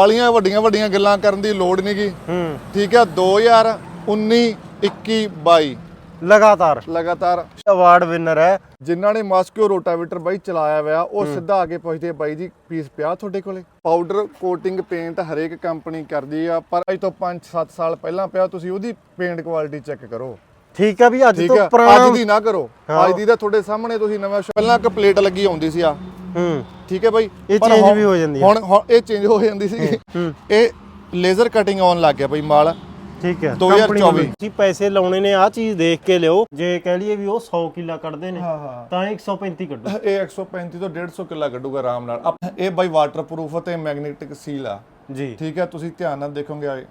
ਵਾਲੀਆਂ ਵੱਡੀਆਂ ਵੱਡੀਆਂ ਗੱਲਾਂ ਕਰਨ ਦੀ ਲੋੜ ਨਹੀਂਗੀ ਹੂੰ। ਠੀਕ ਹੈ 2019 21 22 ਲਗਾਤਾਰ। ਲਗਾਤਾਰ। ਅਵਾਰਡ ਵਿਨਰ ਹੈ। ਜਿਨ੍ਹਾਂ ਨੇ ਮਾਸਕਿਓ ਰੋਟਾਵੇਟਰ ਬਾਈ ਚਲਾਇਆ ਹੋਇਆ ਉਹ ਸਿੱਧਾ ਆ ਕੇ ਪੁੱਛਦੇ ਬਾਈ ਜੀ ਪੀਸ ਪਿਆ ਤੁਹਾਡੇ ਕੋਲੇ? ਪਾਊਡਰ ਕੋਟਿੰਗ ਪੇਂਟ ਹਰੇਕ ਕੰਪਨੀ ਕਰਦੀ ਆ ਪਰ ਅੱਜ ਤੋਂ 5-7 ਸਾਲ ਪਹਿਲਾਂ ਪਿਆ ਤੁਸੀਂ ਉਹਦੀ ਪੇਂਟ ਕੁਆਲਿਟੀ ਚੈੱਕ ਕਰੋ। ਠੀਕ ਹੈ ਵੀ ਅੱਜ ਤੋਂ ਹੈ ਅੱਜ ਪੁਰਾਣਾ ਦੀ ਨਾ ਕਰੋ। ਅੱਜ ਦੀ ਤਾਂ ਤੁਹਾਡੇ ਸਾਹਮਣੇ ਤੁਸੀਂ ਨਵਾਂ ਪਹਿਲਾਂ ਇੱਕ ਪਲੇਟ ਲੱਗੀ ਆਉਂਦੀ ਸੀ ਆ। ਹੂੰ। ਠੀਕ ਹੈ ਬਾਈ? ਇਹ ਪਰ change ਹੁਣ- ਵੀ ਹੋ ਜਾਂਦੀ ਹੈ। ਹੁਣ ਹੁਣ ਇਹ ਚੇਂਜ ਹੋ ਜਾਂਦੀ ਸੀ। ਹੂੰ। ਇਹ ਲੇਜ਼ਰ ਕਟਿੰਗ ਆਉਣ ਲੱਗ ਗਿਆ ਬਾਈ ਮਾਲ। ਠੀਕ ਹੈ। 2024 company ਵੱਲੋਂ ਤੁਸੀਂ ਪੈਸੇ ਲਾਉਣੇ ਨੇ ਆ ਚੀਜ਼ ਦੇਖ ਕੇ ਲਿਓ। ਜੇ ਕਹਿ ਲਈਏ ਵੀ ਉਹ 100 ਕਿੱਲਾ ਕੱਢਦੇ ਨੇ ਹਾਂ ਤਾਂ ਇਹ 135 ਕੱਢੋ। ਇਹ 135 ਤੋਂ 150 ਕਿੱਲਾ ਕੱਢੂਗਾ ਆਰਾਮ ਨਾਲ। ਅਪ- ਇਹ ਬਾਈ ਵਾਟਰਪ੍ਰੂਫ ਤੇ ਮੈਗਨੇਟਿਕ ਸੀਲ ਆ। ਜੀ। ਠੀਕ ਹੈ ਤੁਸੀਂ ਧਿਆਨ ਨਾਲ ਦੇਖੋਗੇ ਆ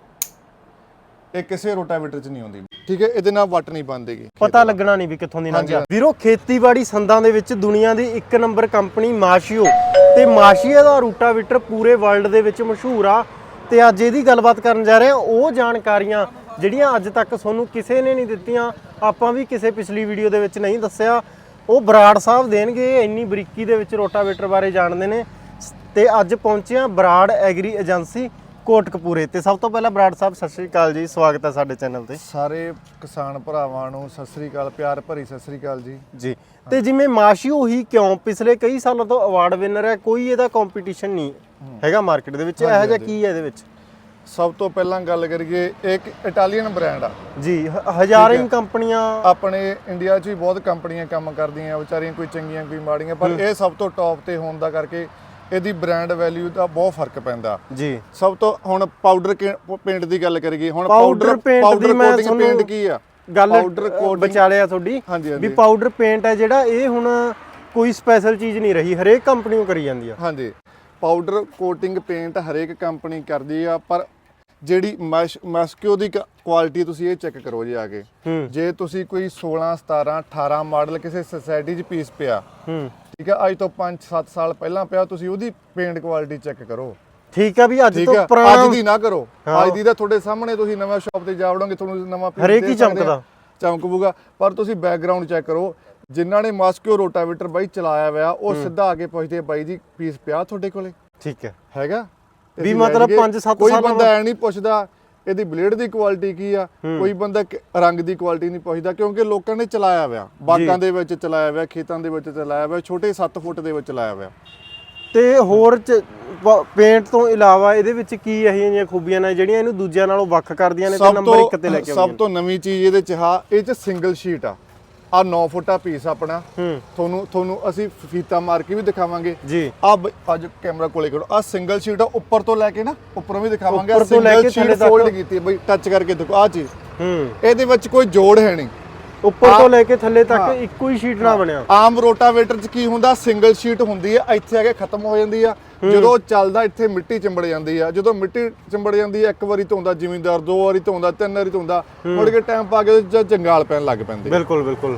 ਇਹ ਕਿਸੇ ਰੋਟਾਵੇਟਰ 'ਚ ਨਹੀਂ ਆਉਂਦੀ। ਠੀਕ ਹੈ ਇਹਦੇ ਨਾਲ ਵੱਟ ਨਹੀਂ ਬੰਦੇਗੀ ਪਤਾ ਲੱਗਣਾ ਨਹੀਂ ਵੀ ਕਿੱਥੋਂ ਦੀ ਲੰਘਿਆ ਵੀਰੋ ਖੇਤੀਬਾੜੀ ਸੰਦਾਂ ਦੇ ਵਿੱਚ ਦੁਨੀਆ ਦੀ ਇੱਕ ਨੰਬਰ ਕੰਪਨੀ ਮਾਸ਼ੀਓ। ਤੇ ਮਾਸ਼ੀਆ ਦਾ ਰੂਟਾਵੀਟਰ ਪੂਰੇ ਵਰਲਡ ਦੇ ਵਿੱਚ ਮਸ਼ਹੂਰ ਆ। ਤੇ ਅੱਜ ਇਹਦੀ ਗੱਲਬਾਤ ਕਰਨ ਜਾ ਰਹੇ ਹਾਂ। ਉਹ ਜਾਣਕਾਰੀਆਂ ਜਿਹੜੀਆਂ ਅੱਜ ਤੱਕ ਤੁਹਾਨੂੰ ਕਿਸੇ ਨੇ ਨਹੀਂ ਦਿੱਤੀਆਂ ਆਪਾਂ ਵੀ ਕਿਸੇ ਪਿਛਲੀ ਵੀਡੀਓ ਦੇ ਵਿੱਚ ਨਹੀਂ ਦੱਸਿਆ। ਉਹ ਬਰਾੜ ਸਾਹਿਬ ਦੇਣਗੇ ਇੰਨੀ ਬਰੀਕੀ ਦੇ ਵਿੱਚ ਰੋਟਾਵੇਟਰ ਬਾਰੇ ਜਾਣਦੇ ਨੇ। ਤੇ ਅੱਜ ਪਹੁੰਚੇ ਹਾਂ ਬਰਾੜ ਐਗਰੀ ਏਜੰਸੀ। ਕੋਟਕਪੂਰੇ ਤੇ ਸਭ ਤੋਂ ਪਹਿਲਾਂ ਬਰਾੜ ਸਾਹਿਬ ਸਤਿ ਸ਼੍ਰੀ ਅਕਾਲ ਜੀ ਸਵਾਗਤ ਹੈ ਸਾਡੇ ਚੈਨਲ ਤੇ। ਸਾਰੇ ਕਿਸਾਨ ਭਰਾਵਾਂ ਨੂੰ ਸਤਿ ਸ੍ਰੀ ਅਕਾਲ ਪਿਆਰ ਭਰੀ ਸਤਿ ਸ੍ਰੀ ਅਕਾਲ ਜੀ। ਜੀ ਤੇ ਜਿਵੇਂ ਮਾਸ਼ੀਓ ਹੀ ਕਿਉਂ ਪਿਛਲੇ ਕਈ ਸਾਲਾਂ ਤੋਂ ਅਵਾਰਡ ਵਿਨਰ ਹੈ ਕੋਈ ਇਹਦਾ ਕੰਪੀਟੀਸ਼ਨ ਨਹੀਂ ਹੈਗਾ ਮਾਰਕੀਟ ਦੇ ਵਿੱਚ ਇਹੋ ਜਿਹਾ ਕੀ ਹੈ ਇਹਦੇ ਵਿੱਚ? ਸਭ ਤੋਂ ਪਹਿਲਾਂ ਗੱਲ ਕਰੀਏ ਇੱਕ ਇਟਾਲੀਅਨ ਬ੍ਰਾਂਡ ਆ। ਜੀ ਹਜ਼ਾਰਾਂ ਹੀ ਕੰਪਨੀਆਂ ਆਪਣੇ ਇੰਡੀਆ 'ਚ ਵੀ ਬਹੁਤ ਕੰਪਨੀਆਂ ਕੰਮ ਕਰਦੀਆਂ ਵਿਚਾਰੀਆਂ ਕੋਈ ਚੰਗੀਆਂ ਕੋਈ ਮਾੜੀਆਂ ਪਰ ਇਹ ਸਭ ਤੋਂ ਟੌਪ ਤੇ ਹੋਣ ਦਾ ਕਰਕੇ ਇਹਦੀ ਬ੍ਰਾਂਡ ਵੈਲਿਊ ਦਾ ਬਹੁਤ ਫ਼ਰਕ ਪੈਂਦਾ। ਜੀ। ਸਭ ਤੋਂ ਹੁਣ ਪਾਊਡਰ ਪੇਂਟ ਦੀ ਗੱਲ ਕਰੀਏ ਹੁਣ ਪਾਊਡਰ ਪਾਊਡਰ ਦੀ ਮੈਂ ਕੋਟਿੰਗ ਤੁਹਾਨੂੰ ਪੇਂਟ ਕੀ ਆ? ਗੱਲ ਪਾਊਡਰ ਕੋਟਿੰਗ ਵਿਚਾਲਿਆ ਤੁਹਾਡੀ ਵੀ ਪਾਊਡਰ ਪੇਂਟ ਹੈ ਜਿਹੜਾ ਇਹ ਹੁਣ ਕੋਈ ਸਪੈਸ਼ਲ ਚੀਜ਼ ਨਹੀਂ ਰਹੀ ਹਰੇਕ ਕੰਪਨੀ ਉਹ ਕਰੀ ਜਾਂਦੀ ਆ। ਹਾਂਜੀ। ਪਾਊਡਰ ਕੋਟਿੰਗ ਪੇਂਟ ਹਰੇਕ ਕੰਪਨੀ ਕਰਦੀ ਆ ਪਰ ਜਿਹੜੀ ਮੈਸਕਿਓ ਦੀ ਕੁਆਲਿਟੀ ਤੁਸੀਂ ਇਹ ਚੈੱਕ ਕਰੋ ਜੀ ਆ ਕੇ। ਜੇ ਤੁਸੀਂ ਕੋਈ 16 17 18 ਮਾਡਲ ਕਿਸੇ ਸੁਸਾਇਟੀ 'ਚ ਪੀਸ ਪਿਆ ਹੂੰ। ਠੀਕ ਹੈ ਅੱਜ ਤੋਂ 5-7 ਸਾਲ ਪਹਿਲਾਂ ਪਿਆ ਤੁਸੀਂ ਉਹਦੀ ਪੇਂਟ ਕੁਆਲਿਟੀ ਚੈੱਕ ਕਰੋ ਠੀਕ ਆ ਵੀ ਅੱਜ ਠੀਕ ਤੋਂ ਹੈ ਪੁਰਾਣਾ ਅੱਜ ਦੀ ਨਾ ਕਰੋ ਹਾਂ। ਅੱਜ ਦੀ ਤਾਂ ਤੁਹਾਡੇ ਸਾਹਮਣੇ ਤੁਸੀਂ ਨਵਾਂ ਸ਼ਾਪ ਤੇ ਜਾ ਵੜੋਗੇ ਤੁਹਾਨੂੰ ਨਵਾਂ piece ਹਰੇਕ ਦੇ ਹੀ ਸਕਦੇ ਆ। ਚਮਕਦਾ। ਚਮਕੂਗਾ ਪਰ ਤੁਸੀਂ ਬੈਕਗ੍ਰਾਉਂਡ ਚੈੱਕ ਕਰੋ ਜਿਨ੍ਹਾਂ ਨੇ ਮਾਸਕਿਓ ਰੋਟਾਵੇਟਰ ਬਾਈ ਚਲਾਇਆ ਹੋਇਆ ਉਹ ਸਿੱਧਾ ਆ ਕੇ ਪੁੱਛਦੇ ਬਾਈ ਜੀ ਪੀਸ ਪਿਆ ਤੁਹਾਡੇ ਕੋਲੇ ਠੀਕ ਹੈ ਹੈਗਾ ਤੇ ਵੀ ਅਸੀਂ ਮਤਲਬ ਜਾਈਏ। ਪੰਜ ਸੱਤ ਕੋਈ ਸਾਲਾਂ ਬੰਦਾ ਐ ਨਹੀਂ ਪੁੱਛਦਾ ਇਹਦੀ ਬਲੇਡ ਦੀ ਕੁਆਲਿਟੀ ਕੀ ਆ? ਕੋਈ ਬੰਦਾ ਰੰਗ ਦੀ ਕੁਆਲਿਟੀ ਨਹੀਂ ਪੁੱਛਦਾ ਕਿਉਂਕਿ ਲੋਕਾਂ ਨੇ ਚਲਾਇਆ ਹੋਇਆ ਬਾਗਾਂ ਦੇ ਵਿੱਚ ਚਲਾਇਆ ਹੋਇਆ ਖੇਤਾਂ ਦੇ ਵਿੱਚ ਚਲਾਇਆ ਹੋਇਆ ਛੋਟੇ 7 ਫੁੱਟ ਦੇ ਵਿੱਚ ਚਲਾਇਆ ਹੋਇਆ ਤੇ ਹੋਰ ਪੇਂਟ ਤੋਂ ਇਲਾਵਾ ਇਹਦੇ ਵਿੱਚ ਕੀ ਇਹੋ ਜਿਹੀਆਂ ਖੂਬੀਆਂ ਨੇ ਜਿਹੜੀਆਂ ਇਹਨੂੰ ਦੂਜਿਆਂ ਨਾਲੋਂ ਵੱਖ ਕਰਦੀਆਂ ਨੇ ਤੇ ਸਭ ਨੰਬਰ ਤੋਂ 1 ਤੇ ਲੈ ਕੇ ਸਭ ਆਉਂਦੀਆਂ ਤੋਂ ਨਵੀਂ ਚੀਜ਼ ਇਹਦੇ ਚ ਆ ਇਹ ਚ ਸਿੰਗਲ ਸ਼ੀਟ ਆ। ਆ 9 ਫੁੱਟਾ ਪੀਸ ਆਪਣਾ। ਤੁਹਾਨੂੰ ਤੁਹਾਨੂੰ ਅਸੀਂ ਫੀਤਾ ਮਾਰ ਕੇ ਵੀ ਦਿਖਾਵਾਂਗੇ। ਜੀ। ਆ ਅੱਜ ਕੈਮਰਾ ਕੋਲੇ ਕਰੋ। ਆ ਸਿੰਗਲ ਸ਼ੀਟ ਆ ਉੱਪਰ ਤੋਂ ਲੈ ਕੇ ਨਾ ਉੱਪਰੋਂ ਵੀ ਦਿਖਾਵਾਂਗੇ। ਉੱਪਰ ਤੋਂ ਲੈ ਸਿੰਗਲ ਕੇ ਸ਼ੀਟ ਥੱਲੇ ਤੱਕ। ਫੋਲਡ ਕੀਤੀ ਹੈ। ਬਈ ਟੱਚ ਕਰਕੇ ਦੇਖੋ ਆ ਚੀਜ਼। ਹੂੰ। ਇਹਦੇ ਵਿੱਚ ਕੋਈ ਜੋੜ ਹੈ ਨਹੀਂ। ਉੱਪਰ ਤੋਂ ਲੈ ਕੇ ਥੱਲੇ ਤੱਕ ਇੱਕੋ ਹੀ ਸ਼ੀਟ ਨਾ ਬਣਿਆ। ਆਮ ਰੋਟਾਵੇਟਰ 'ਚ ਕੀ ਹੁੰਦਾ? ਸਿੰਗਲ ਸ਼ੀਟ ਹੁੰਦੀ ਹੈ। ਇੱਥੇ ਆ ਕੇ ਖਤਮ ਹੋ ਜਾਂਦੀ ਆ। ਜਦੋਂ ਚੱਲਦਾ ਇੱਥੇ ਮਿੱਟੀ ਚਿੰਬੜ ਜਾਂਦੀ ਆ। ਜਦੋਂ ਮਿੱਟੀ ਚਿੰਬੜ ਜਾਂਦੀ ਆ ਇੱਕ ਵਾਰੀ ਧੋਂਦਾ ਜ਼ਿਮੀਂਦਾਰ ਦੋ ਵਾਰੀ ਧੋਂਦਾ ਤਿੰਨ ਵਾਰੀ ਧੋਂਦਾ ਮੁੜ ਕੇ ਟਾਈਮ ਪਾ ਕੇ ਉਹਦੇ 'ਚ ਜੰਗਾਲ ਪੈਣ ਲੱਗ ਪੈਂਦੇ ਬਿਲਕੁਲ ਬਿਲਕੁਲ।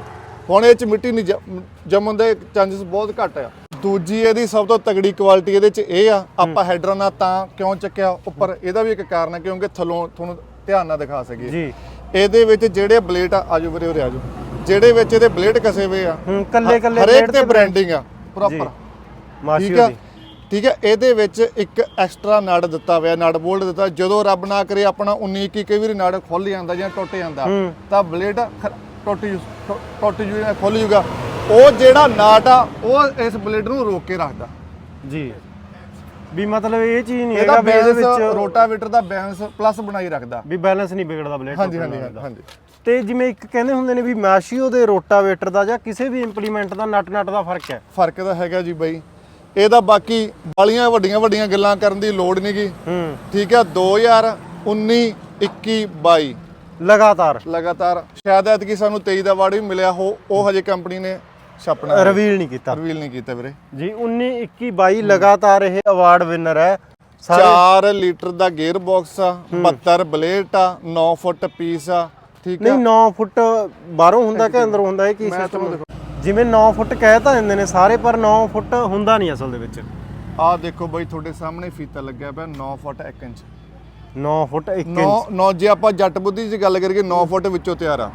ਹੁਣ ਇਹ 'ਚ ਮਿੱਟੀ ਨਹੀਂ ਜੰਮਣ ਦੇ ਚਾਂਸਸ ਬਹੁਤ ਘੱਟ ਆ। ਦੂਜੀ ਇਹਦੀ ਸਭ ਤੋਂ ਤਗੜੀ ਕੁਆਲਿਟੀ ਇਹਦੇ 'ਚ ਇਹ ਆ ਆਪਾਂ ਹੈਡਰਾਂ ਨਾਲ ਤਾਂ ਕਿਉਂ ਚੱਕਿਆ? ਉੱਪਰ ਇਹਦਾ ਵੀ ਇੱਕ ਕਾਰਨ ਹੈ ਕਿਉਂਕਿ ਥੱਲੋਂ ਤੁਹਾਨੂੰ ਧਿਆਨ ਨਾਲ ਦਿਖਾ ਸਕੀਏ। ਜੀ। ਇਹਦੇ ਵਿੱਚ ਜਿਹੜੇ ਬਲੇਡ ਆ ਆਜੋ ਵੀਰੇ ਉਰੇ ਆਜੋ। ਜਿਹੜੇ ਵਿੱਚ ਇਹਦੇ ਬਲੇਡ ਕਸੇ ਹੋਏ ਆ ਹੂੰ ਕੱਲੇ ਕੱਲੇ ਹਰੇਕ ਤੇ ਬ੍ਰਾਂਡਿੰਗ ਆ ਪ੍ਰੋਪਰ ਆ? ਦੀ ਠੀਕ ਹੈ ਇਹਦੇ ਵਿੱਚ ਇੱਕ ਐਕਸਟਰਾ ਨੜ ਦਿੱਤਾ ਹੋਇਆ ਨੜ ਬੋਲਟ ਦਿੱਤਾ। ਜਦੋਂ ਰੱਬ ਨਾ ਕਰੇ ਆਪਣਾ 19 21 ਕਈ ਵਾਰੀ ਨੜ ਖੁੱਲ ਜਾਂਦਾ ਜਾਂ ਟੁੱਟ ਜਾਂਦਾ। ਤਾਂ ਬਲੇਡ ਟੁੱਟ ਟੁੱਟ ਜੂ ਜਾਂ ਖੁੱਲ ਜੂਗਾ। ਉਹ ਜਿਹੜਾ ਨਾਟ ਆ ਉਹ ਇਸ ਬਲੇਡ ਨੂੰ ਰੋਕ ਕੇ ਰੱਖਦਾ। ਜੀ। ਵੀ ਮਤਲਬ ਇਹ ਚੀਜ਼ ਨਹੀਂ ਹੈਗਾ ਵੀ ਇਹਦੇ ਵਿੱਚ ਰੋਟਾਵੇਟਰ ਦਾ ਬੈਲੈਂਸ ਪਲੱਸ ਬਣਾਈ ਰੱਖਦਾ। ਵੀ ਬੈਲੈਂਸ ਨਹੀਂ ਵਿਗੜਦਾ ਬਲੇਡ ਹਾਂਜੀ ਹਾਂਜੀ ਹਾਂਜੀ, ਹਾਂਜੀ। ਤੇ ਜਿਵੇਂ ਇੱਕ ਕਹਿੰਦੇ ਹੁੰਦੇ ਨੇ ਵੀ ਮੈਸ਼ੀਓ ਦੇ ਰੋਟਾਵੇਟਰ ਦਾ ਜਾਂ ਕਿਸੇ ਵੀ ਇੰਪਲੀਮੈਂਟ ਦਾ ਨਟ ਨਟ ਦਾ ਫ਼ਰਕ ਹੈ? ਫ਼ਰਕ ਤਾਂ ਹੈਗਾ ਜੀ ਬਾਈ। ਇਹਦਾ ਬਾਕੀ ਬਾਲੀਆਂ ਵੱਡੀਆਂ ਵੱਡੀਆਂ ਗੱਲਾਂ ਕਰਨ ਦੀ ਲੋੜ ਨਹੀਂਗੀ ਹੂੰ। ਠੀਕ ਹੈ 2019 21 22 ਲਗਾਤਾਰ। ਲਗਾਤਾਰ। ਸ਼ਾਇਦ ਐਤਕੀ ਸਾਨੂੰ 23 ਦਾ ਅਵਾਰਡ ਵੀ ਮਿਲਿਆ ਹੋ ਉਹ ਹਜੇ ਕੰਪਨੀ ਨੇ ਛਾਪਣਾ ਰਿਵੀਲ ਨਹੀਂ ਕੀਤਾ। ਰਿਵੀਲ ਨਹੀਂ ਕੀਤਾ ਵੀਰੇ। ਜੀ 19 21 22 ਲਗਾਤਾਰ ਇਹ ਅਵਾਰਡ ਵਿਨਰ ਹੈ। ਸਾਰੇ 4 ਲੀਟਰ ਦਾ ਗੇਅਰ ਬਾਕਸ ਆ 72 ਬਲੇਡ ਆ 9 ਫੁੱਟ ਪੀਸ ਆ ਠੀਕ ਨਹੀਂ ਆ 9 ਫੁੱਟ ਬਾਹਰੋਂ ਹੁੰਦਾ ਕਿ ਅੰਦਰੋਂ ਹੁੰਦਾ ਇਹ ਕੀ ਸਿਸਟਮ ਜਿਵੇਂ 9 ਫੁੱਟ ਕਹਿ ਤਾਂ ਦਿੰਦੇ ਨੇ ਸਾਰੇ ਪਰ 9 ਫੁੱਟ ਹੁੰਦਾ ਨਹੀਂ ਅਸਲ ਦੇ ਵਿੱਚ। ਆ ਦੇਖੋ ਬਾਈ ਤੁਹਾਡੇ ਸਾਹਮਣੇ ਫੀਤਾ ਲੱਗਿਆ ਪਿਆ 9 ਫੁੱਟ 1 ਇੰਚ। 9 foot 1 9 inch. 9 ਜੇ ਆਪਾਂ ਜੱਟ ਬੁੱਧੀ ਦੀ ਗੱਲ ਕਰੀਏ 9 ਫੁੱਟ ਵਿੱਚੋਂ ਤਿਆਰ ਆ।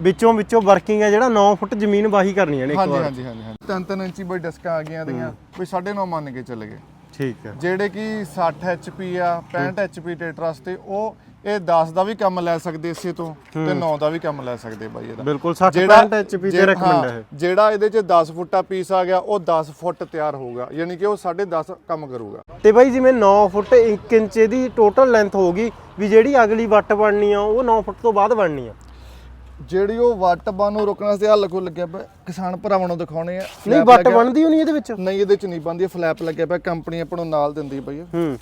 ਵਿੱਚੋਂ ਵਿੱਚੋਂ ਵਰਕਿੰਗ ਹੈ ਜਿਹੜਾ 9 ਫੁੱਟ ਜ਼ਮੀਨ ਵਾਹੀ ਕਰਨੀ ਹੈ ਨੇ ਇੱਕ ਵਾਰ। ਹਾਂਜੀ ਹਾਂਜੀ ਹਾਂਜੀ। ਤਿੰਨ ਤਿੰਨ ਇੰਚੀ ਬਈ ਡਿਸਕਾਂ ਆ ਗਈਆਂ ਦੀਆਂ ਕੋਈ 9.5 ਮੰਨ ਕੇ ਚੱਲ ਗਏ। ਠੀਕ ਹੈ ਜਿਹੜੇ ਕਿ 60 HP ਆ 65 HP ਟੇਟਰਸ ਤੇ ਉਹ ਇਹ 10 ਦਾ ਵੀ ਕੰਮ ਲੈ ਸਕਦੇ ਇਸੇ ਤੋਂ ਤੇ 9 ਦਾ ਵੀ ਕੰਮ ਲੈ ਸਕਦੇ ਬਾਈ ਇਹਦਾ। ਬਿਲਕੁਲ 60 65 HP ਤੇ ਰეკਮੈਂਡ ਹਾਂ, ਜਿਹੜਾ ਇਹਦੇ ਚ 10 ਫੁੱਟਾ ਪੀਸ ਆ ਗਿਆ ਉਹ 10 ਫੁੱਟ ਤਿਆਰ ਹੋਊਗਾ। ਯਾਨੀ ਕਿ ਉਹ 10.5 ਕੰਮ ਕਰੂਗਾ। ਤੇ ਬਾਈ ਜਿਵੇਂ 9 ਫੁੱਟ 1 ਇੰਚ ਦੀ ਟੋਟਲ ਲੈਂਥ ਹੋਗੀ ਵੀ ਜਿਹੜੀ ਅਗਲੀ ਵੱਟ ਬਣਨੀ ਆ ਉਹ 9 ਫੁੱਟ ਤੋਂ ਬਾਅਦ ਬਣਨੀ ਆ। ਜਿਹੜੀ ਉਹ ਵੱਟ ਬਣ ਨੂੰ ਰੋਕਣ ਵਾਸਤੇ ਹੱਲ ਕੋ ਲੱਗਿਆ ਪਿਆ। ਕਿਸਾਨ ਭਰਾਵਾਂ ਨੂੰ ਦਿਖਾਉਣੇ ਆ। ਨਹੀਂ ਵੱਟ ਬਣਦੀ ਹੋਣੀ ਇਹਦੇ ਵਿੱਚ? ਨਹੀਂ ਇਹਦੇ ਚ ਨਹੀਂ ਬੰਦੀ ਫਲੈਪ ਲੱਗਿਆ ਪਿਆ ਕੰਪਨੀ ਆਪਾਂ ਨੂੰ ਨਾਲ ਦਿੰਦੀ ਪਈ ਆ। ਹੂੰ।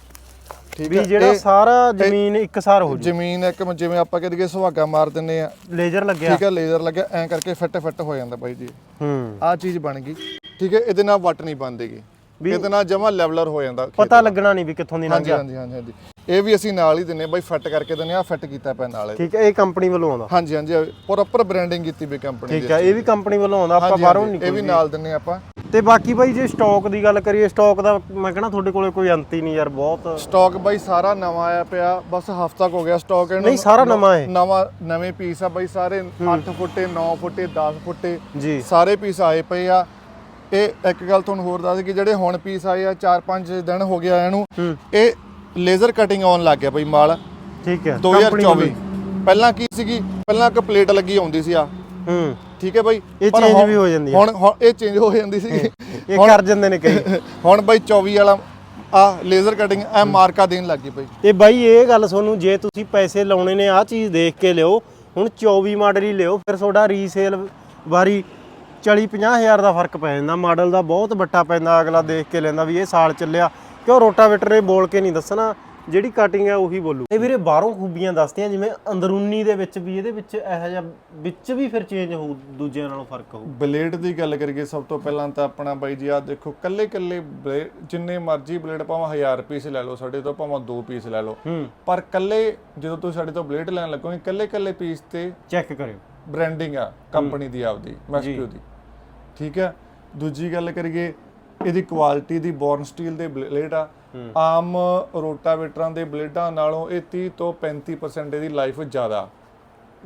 ਠੀਕ ਵੀ ਹੈ ਜਿਹੜਾ ਸਾਰਾ ਜ਼ਮੀਨ ਇੱਕਸਾਰ ਹੋ ਜੂ। ਜ਼ਮੀਨ ਇੱਕ ਜਿਵੇਂ ਆਪਾਂ ਕਹਿੰਦੇ ਸੁਹਾਗਾ ਮਾਰ ਦਿੰਨੇ ਆ। ਲੇਜ਼ਰ ਲੱਗਿਆ। ਠੀਕ ਹੈ ਲੇਜ਼ਰ ਲੱਗਿਆ ਐਂ ਕਰਕੇ ਫਿੱਟ ਫਿੱਟ ਹੋ ਜਾਂਦਾ ਬਾਈ ਜੀ। ਹੂੰ। ਆਹ ਚੀਜ਼ ਬਣ ਗਈ। ਠੀਕ ਹੈ ਇਹਦੇ ਨਾਲ ਵੱਟ ਨਹੀਂ ਬੰਦੇਗੀ ਇਹਦੇ ਨਾਲ ਜਮਾ ਲੈਵਲਰ ਹੋ ਜਾਂਦਾ ਖੇਤ। ਪਤਾ ਲੱਗਣਾ ਨਹੀਂ ਵੀ ਕਿੱਥੋਂ ਦੀ ਹਾਂਜੀ ਲੰਘਿਆ ਹਾਂਜੀ ਹਾਂਜੀ ਹਾਂਜੀ। ਇਹ ਵੀ ਅਸੀਂ ਨਾਲ ਹੀ ਦਿੰਨੇ ਬਾਈ ਫਿੱਟ ਕਰਕੇ ਦਿੰਨੇ ਆ ਫਿੱਟ ਕੀਤਾ ਪਿਆ ਨਾਲ। ਠੀਕ ਹੈ ਇਹ ਕੰਪਨੀ ਵੱਲੋਂ ਆਉਂਦਾ। ਹਾਂਜੀ ਹਾਂਜੀ ਪ੍ਰੋਪਰ ਬ੍ਰਾਂਡਿੰਗ ਕੀਤੀ ਵੀ ਕੰਪਨੀ ਠੀਕ ਹੈ ਇਹ ਵੀ ਕੰਪਨੀ ਵੱਲੋਂ ਆਉਂਦਾ ਆਪਾਂ ਬਾਹਰੋਂ ਨਹੀਂ ਇਹ ਵੀ ਨਾਲ ਦਿੰਨੇ ਆਪਾਂ। ਤੇ ਬਾਕੀ ਬਾਈ ਜੇ ਸਟਾਕ ਦੀ ਗੱਲ ਕਰੀਏ ਸਟਾਕ ਦਾ ਮੈਂ ਕਹਿੰਦਾ ਤੁਹਾਡੇ ਕੋਲੇ ਕੋਈ ਅੰਤ ਹੀ ਨਹੀਂ ਯਾਰ ਬਹੁਤ। ਸਟਾਕ ਬਾਈ ਸਾਰਾ ਨਵਾਂ ਆਇਆ ਪਿਆ ਬਸ ਹਫਤਾ ਹੋ ਗਿਆ ਸਟਾਕ ਇਹਨੂੰ। ਨਹੀਂ, ਸਾਰਾ ਨਵਾਂ ਹੈ। ਨਵਾਂ ਨਵੇਂ ਪੀਸ ਆ ਬਾਈ ਸਾਰੇ 8 ਫੁੱਟੇ 9 ਫੁੱਟੇ 10 ਫੁੱਟੇ ਜੀ। ਸਾਰੇ ਪੀਸ ਆਏ ਪਏ ਆ। ਇਹ ਇੱਕ ਗੱਲ ਤੁਹਾਨੂੰ ਹੋਰ ਦੱਸ ਕਿ ਜਿਹੜੇ ਹੁਣ ਪੀਸ ਆਏ ਆ 4-5 ਦਿਨ ਹੋ ਗਿਆ ਇਹਨੂੰ ਇਹ ਲੇਜ਼ਰ ਕਟਿੰਗ ਆਉਣ ਲੱਗ ਗਿਆ ਬਈ ਮਾਲ। ਠੀਕ ਹੈ 2024 ਪਹਿਲਾਂ ਕੀ ਸੀਗੀ? ਪਹਿਲਾਂ ਇੱਕ ਪਲੇਟ ਲੱਗੀ ਆਉਂਦੀ ਸੀ ਆ। ਹੂੰ ਠੀਕ ਹੈ ਬਾਈ। ਇਹ ਪਰ change ਹੁਣ- ਵੀ ਹੋ ਜਾਂਦੀ ਹੈ। ਹੁਣ ਹੁਣ ਇਹ ਚੇਂਜ ਹੋ ਜਾਂਦੀ ਸੀ। ਇਹ ਕਰ ਜਾਂਦੇ ਨੇ ਕਈ। ਹੁਣ ਬਾਈ 24 ਵਾਲਾ ਆ ਲੇਜ਼ਰ ਕਟਿੰਗ ਐ ਮਾਰਕਾ ਦੇਣ ਲੱਗ ਬਾਈ। ਤੇ ਬਾਈ ਇਹ ਗੱਲ ਤੁਹਾਨੂੰ ਜੇ ਤੁਸੀਂ ਪੈਸੇ ਲਾਉਣੇ ਨੇ ਆ ਚੀਜ਼ ਦੇਖ ਕੇ ਲਿਓ। ਹੁਣ 24 ਮਾਡਲ ਹੀ ਲਿਓ ਫਿਰ ਤੁਹਾਡਾ ਰੀਸੇਲ ਵਾਰੀ 40 50 ਹਜ਼ਾਰ ਦਾ ਫ਼ਰਕ ਪੈ ਜਾਂਦਾ। ਮਾਡਲ ਦਾ ਬਹੁਤ ਵੱਟਾ ਪੈਂਦਾ ਅਗਲਾ ਦੇਖ ਕੇ ਲੈਂਦਾ ਵੀ ਇਹ ਸਾਲ ਚੱਲਿਆ। ਕਿਉਂ ਰੋਟਾਵੇਟਰ ਨੇ ਬੋਲ ਕੇ ਨਹੀਂ ਦੱਸਣਾ? ਜਿਹੜੀ ਕਟਿੰਗ ਹੈ ਉਹੀ ਬੋਲੂ। ਇਹ ਵੀਰੇ ਬਾਹਰੋਂ ਖੂਬੀਆਂ ਦੱਸਦੀਆਂ ਜਿਵੇਂ ਅੰਦਰੂਨੀ ਦੇ ਵਿੱਚ ਵੀ ਇਹਦੇ ਵਿੱਚ ਇਹੋ ਜਿਹਾ ਵਿੱਚ ਵੀ ਫਿਰ ਚੇਂਜ ਹੋਊ ਦੂਜਿਆਂ ਨਾਲੋਂ ਫ਼ਰਕ ਹੋਊ। ਬਲੇਡ ਦੀ ਗੱਲ ਕਰੀਏ ਸਭ ਤੋਂ ਪਹਿਲਾਂ ਤਾਂ ਆਪਣਾ ਬਾਈ ਜੀ ਆ ਦੇਖੋ ਕੱਲੇ ਕੱਲੇ ਜਿੰਨੇ ਮਰਜ਼ੀ ਬਲੇਡ ਭਾਵੇਂ 1000 ਪੀਸ ਲੈ ਲਓ ਸਾਡੇ ਤੋਂ ਭਾਵੇਂ 2 ਪੀਸ ਲੈ ਲਓ ਪਰ ਕੱਲੇ ਜਦੋਂ ਤੁਸੀਂ ਸਾਡੇ ਤੋਂ ਬਲੇਡ ਲੈਣ ਲੱਗੋਗੇ ਕੱਲੇ ਕੱਲੇ ਪੀਸ ਤੇ ਚੈੱਕ ਕਰਿਓ। ਬ੍ਰਾਂਡਿੰਗ ਆ ਕੰਪਨੀ ਦੀ ਆਪਦੀ ਮੈਸਕਿਊ ਦੀ। ਠੀਕ ਹੈ ਦੂਜੀ ਗੱਲ ਕਰੀਏ ਇਹਦੀ ਕੁਆਲਿਟੀ ਦੀ ਬੌਰਨ ਸਟੀਲ ਦੇ ਬਲੇਡ ਆ। ਆਮ ਰੋਟਾਵੇਟਰਾਂ ਦੇ ਬਲੇਡਾਂ ਨਾਲੋਂ ਇਹ 30 ਤੋਂ 35% ਇਹਦੀ ਲਾਈਫ ਜ਼ਿਆਦਾ।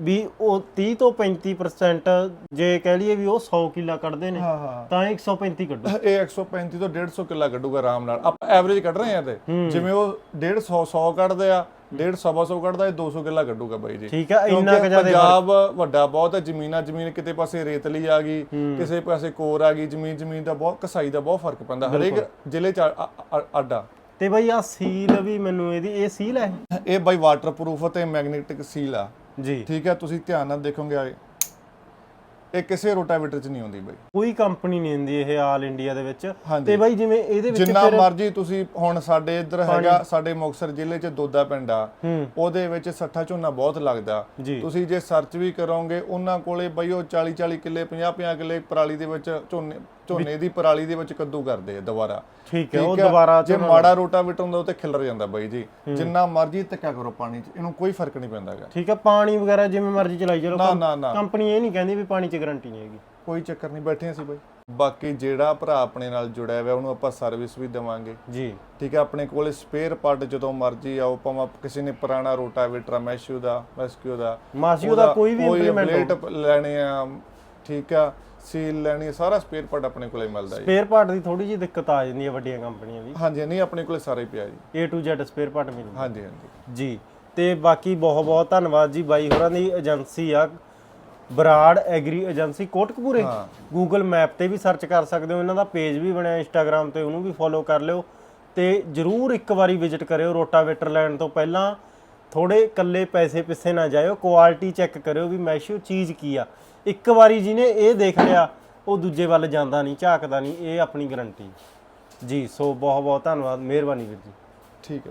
ਵੀ ਉਹ 30 ਤੋਂ 35% ਜੇ ਕਹਿ ਲਈਏ ਵੀ ਉਹ 100 ਕਿੱਲਾ ਕੱਢਦੇ ਨੇ ਹਾਂ ਹਾਂ। ਤਾਂ ਇਹ 135 ਕੱਢੋ। ਇਹ 135 ਤੋਂ 150 ਕਿੱਲਾ ਕੱਢੂਗਾ ਆਰਾਮ ਨਾਲ। ਆਪਾਂ ਐਵਰੇਜ ਕੱਢ ਰਹੇ ਆ ਤੇ। ਜਿਵੇਂ ਉਹ 150 100 ਕੱਢਦੇ ਆ 150 ਸਵਾ 100 ਕੱਢਦਾ ਇਹ 200 ਕਿੱਲਾ ਕੱਢੂਗਾ ਬਾਈ ਜੀ। ਠੀਕ ਹੈ ਇੰਨਾ ਕੁ ਜ਼ਿਆਦਾ ਪੰਜਾਬ ਵੱਡਾ ਬਹੁਤ ਹੈ ਜ਼ਮੀਨਾਂ ਜ਼ਮੀਨ ਕਿਤੇ ਪਾਸੇ ਰੇਤਲੀ ਆ ਗਈ ਕਿਸੇ ਪਾਸੇ ਕੋਰ ਆ ਗਈ ਜ਼ਮੀਨ ਜ਼ਮੀਨ ਦਾ ਬਹੁਤ ਕਸਾਈ ਦਾ ਬਹੁਤ ਫ਼ਰਕ ਪੈਂਦਾ ਹਰੇਕ ਜ਼ਿਲ੍ਹੇ ਚ ਆ- ਆ- ਆ- ਅੱਡਾ। ਤੇ ਬਈ ਆ ਸੀਲ ਵੀ ਮੈਨੂੰ ਇਹਦੀ ਇਹ ਸੀਲ ਹੈ? ਇਹ ਬਾਈ ਵਾਟਰਪ੍ਰੂਫ ਅਤੇ ਮੈਗਨੇਟਿਕ ਸੀਲ ਆ। ਜੀ। ਠੀਕ ਹੈ ਤੁਸੀਂ ਧਿਆਨ ਨਾਲ ਦੇਖੋਗੇ ਆ ਇਹ ਕਿਸੇ ਰੋਟਾਵੇਟਰ ਚ ਨਹੀਂ ਆਉਂਦੀ ਬਾਈ। ਕੋਈ ਕੰਪਨੀ ਨਹੀਂ ਦਿੰਦੀ ਇਹ ਆਲ ਇੰਡੀਆ ਦੇ ਵਿੱਚ। ਤੇ ਬਈ ਜਿਵੇਂ ਇਹਦੇ ਵਿੱਚ ਜਿੰਨਾ ਮਰਜ਼ੀ ਤੁਸੀਂ ਹੁਣ ਸਾਡੇ ਇੱਧਰ ਹੈਗਾ ਸਾਡੇ ਮੁਕਤਸਰ ਜ਼ਿਲ੍ਹੇ ਚ ਦੋਦਾ ਪਿੰਡ ਆ। ਉਹਦੇ ਵਿੱਚ ਸੱਠਾ ਝੋਨਾ ਬਹੁਤ ਲੱਗਦਾ। ਤੁਸੀਂ ਜੇ ਸਰਚ ਵੀ ਕਰੋਗੇ ਉਹਨਾਂ ਕੋਲੇ ਬਈ ਉਹ 40 40 ਕਿੱਲੇ 50 50 ਕਿੱਲੇ ਪਰਾਲੀ ਦੇ ਵਿੱਚ ਝੋਨੇ ਝੋਨੇ ਦੀ ਪਰਾਲੀ ਦੇ ਵਿੱਚ ਕੱਦੂ ਕਰਦੇ ਆ ਦੁਬਾਰਾ। ਠੀਕ ਹੈ ਉਹ? ਦੁਬਾਰਾ ਜੇ ਮਾੜਾ ਰੋਟਾਵੇਟਰ ਹੁੰਦਾ ਉਹ ਤੇ ਖਿਲਰ ਜਾਂਦਾ ਬਾਈ ਜੀ। ਜਿੰਨਾ ਮਰਜ਼ੀ ਧੱਕਾ ਕਰੋ ਪਾਣੀ 'ਚ ਇਹਨੂੰ ਕੋਈ ਫ਼ਰਕ ਨਹੀਂ ਪੈਂਦਾ ਹੈਗਾ। ਠੀਕ ਹੈ ਪਾਣੀ ਵਗੈਰਾ ਜਿਵੇਂ ਮਰਜ਼ੀ ਚਲਾਈ ਚਲੋ ਕੰਪਨੀ ਇਹ ਨਹੀਂ ਕਹਿੰਦੀ ਵੀ ਪਾਣੀ 'ਚ ਗਾਰੰਟੀ ਨਹੀਂ ਹੈਗੀ। ਕੋਈ ਚੱਕਰ ਨਹੀਂ ਬੈਠੇ ਅਸੀਂ ਬਾਈ। ਬਾਕੀ ਜਿਹੜਾ ਭਰਾ ਆਪਣੇ ਨਾਲ ਜੁੜਿਆ ਹੋਇਆ ਉਹਨੂੰ ਆਪਾਂ ਸਰਵਿਸ ਵੀ ਦੇਵਾਂਗੇ। ਜੀ। ਠੀਕ ਹੈ ਆਪਣੇ ਕੋਲੇ ਸਪੇਅਰ ਪਾਰਟ ਜਦੋਂ ਮਰਜ਼ੀ ਆਓ ਭਾਵੇਂ ਕਿਸੇ ਨੇ ਪੁਰਾਣਾ ਰੋਟਾਵੇਟਰ ਮੈਸ਼ੂ ਦਾ ਮੈਸਕਿਊ ਦਾ ਮਾਸੀਓ ਦਾ ਕੋਈ ਵੀ ਇੰਪਲੀਮੈਂਟ ਲੈਣੇ ਆ ਠੀਕ ਆ। ਸੀਲ ਲੈਣੀ ਸਾਰਾ ਸਪੇਅਰ ਪਾਰਟ ਆਪਣੇ ਕੋਲੇ ਮਿਲਦਾ ਜੀ। ਸਪੇਅਰ ਪਾਰਟ ਦੀ ਥੋੜੀ ਜਿਹੀ ਦਿੱਕਤ ਆ ਜਾਂਦੀ ਹੈ ਵੱਡੀਆਂ ਕੰਪਨੀਆਂ ਵੀ ਹਾਂਜੀ ਨਹੀਂ ਆਪਣੇ ਕੋਲੇ ਸਾਰੇ ਪਿਆ ਜੀ। A to Z spare part ਮਿਲਦਾ ਹਾਂਜੀ ਹਾਂਜੀ। ਜੀ ਤੇ ਬਾਕੀ ਬਹੁਤ ਬਹੁਤ ਧੰਨਵਾਦ ਜੀ ਬਾਈ ਹੋਰਾਂ ਦੀ ਏਜੰਸੀ ਆ। ਬਰਾੜ ਐਗਰੀ ਏਜੰਸੀ ਕੋਟਕਪੂਰੇ। ਹਾਂ। ਗੂਗਲ ਮੈਪ ਤੇ ਵੀ ਸਰਚ ਕਰ ਸਕਦੇ ਹੋ ਇਹਨਾਂ ਦਾ ਪੇਜ ਵੀ ਬਣਿਆ ਇੰਸਟਾਗ੍ਰam ਤੇ ਉਹਨੂੰ ਵੀ ਫੋਲੋ ਕਰ ਲਿਓ। ਤੇ ਜਰੂਰ ਇੱਕ ਵਾਰੀ ਵਿਜ਼ਿਟ ਕਰਿਓ ਰੋਟਾਵੇਟਰ ਲੈਣ ਤੋਂ ਪਹਿਲਾਂ। ਥੋੜੇ ਕੱਲੇ ਪੈਸੇ ਪਿੱਛੇ ਨਾ ਜਾਇਓ ਕੁਆਲਿਟੀ ਚੈੱਕ ਕਰਿਓ ਵੀ ਮੈਸ਼ੋ ਚੀਜ਼ ਕੀ ਆ? ਇੱਕ ਵਾਰੀ ਜਿਹਨੇ ਇਹ ਦੇਖ ਲਿਆ, ਉਹ ਦੂਜੇ ਵੱਲ ਜਾਂਦਾ ਨਹੀਂ, ਝਾਕਦਾ ਨਹੀਂ, ਇਹ ਆਪਣੀ ਗਰੰਟੀ ਜੀ, ਸੋ ਬਹੁਤ ਬਹੁਤ ਧੰਨਵਾਦ, ਮਿਹਰਬਾਨੀ ਵੀਰ ਜੀ। ਠੀਕ ਹੈ।